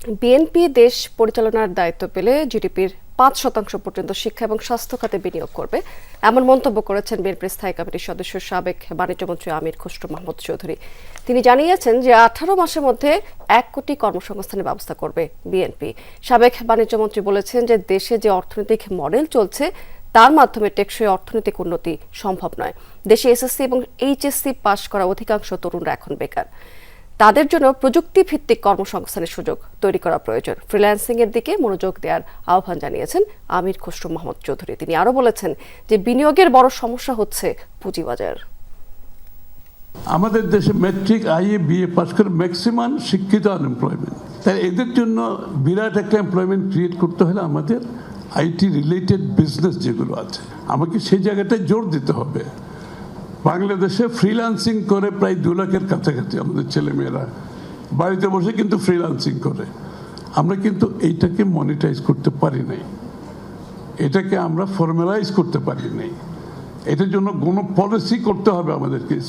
BNP দেশ পরিচালনার দায়িত্ব পেলে জিডিপির পাঁচ শতাংশ পর্যন্ত শিক্ষা এবং স্বাস্থ্য খাতে বিনিয়োগ করবে, এমন মন্তব্য করেছেন বিএনপির স্থায়ী কমিটির সদস্য সাবেক বাণিজ্যমন্ত্রী আমির খসরু মাহমুদ চৌধুরী। তিনি জানিয়েছেন যে আঠারো মাসের মধ্যে এক কোটি কর্মসংস্থানের ব্যবস্থা করবে বিএনপি। সাবেক বাণিজ্যমন্ত্রী বলেছেন যে দেশে যে অর্থনৈতিক মডেল চলছে, তার মাধ্যমে টেকসই অর্থনৈতিক উন্নতি সম্ভব নয়। দেশে এসএসসি এবং এইচএসসি পাশ করা অধিকাংশ তরুণরা এখন বেকার। তাদের জন্য প্রযুক্তি ভিত্তিক কর্মসংস্থানের সুযোগ তৈরি করা প্রয়োজন। ফ্রিল্যান্সিং এর দিকে মনোযোগ দেওয়ার আহ্বান জানিয়েছেন আমির খসরু মোহাম্মদ চৌধুরী। তিনি আরও বলেছেন যে বিনিয়োগের বড় সমস্যা হচ্ছে পুঁজিবাজার। আমাদের দেশে ম্যাট্রিক আইএ বিএ পাস করে ম্যাক্সিমাম শিক্ষিত আনএমপ্লয়মেন্ট তাই এদের জন্য বিরাট একটা এমপ্লয়মেন্ট ক্রিয়েট করতে হলে আমাদের আইটি রিলেটেড বিজনেস যেগুলো আছে, আমাকে সেই জায়গাটায় জোর দিতে হবে। বাংলাদেশে ফ্রিলান্সিং করে প্রায় দু লাখের কাছাকাছি আমাদের ছেলেমেয়েরা। বাড়িতে বসে কিন্তু ফ্রিলান্সিং করে। আমরা কিন্তু এইটাকে মনিটাইজ করতে পারি নাই। এটাকে আমরা ফর্মালাইজ করতে পারি নাই। এটার জন্য কোনো পলিসি করতে হবে আমাদেরকে।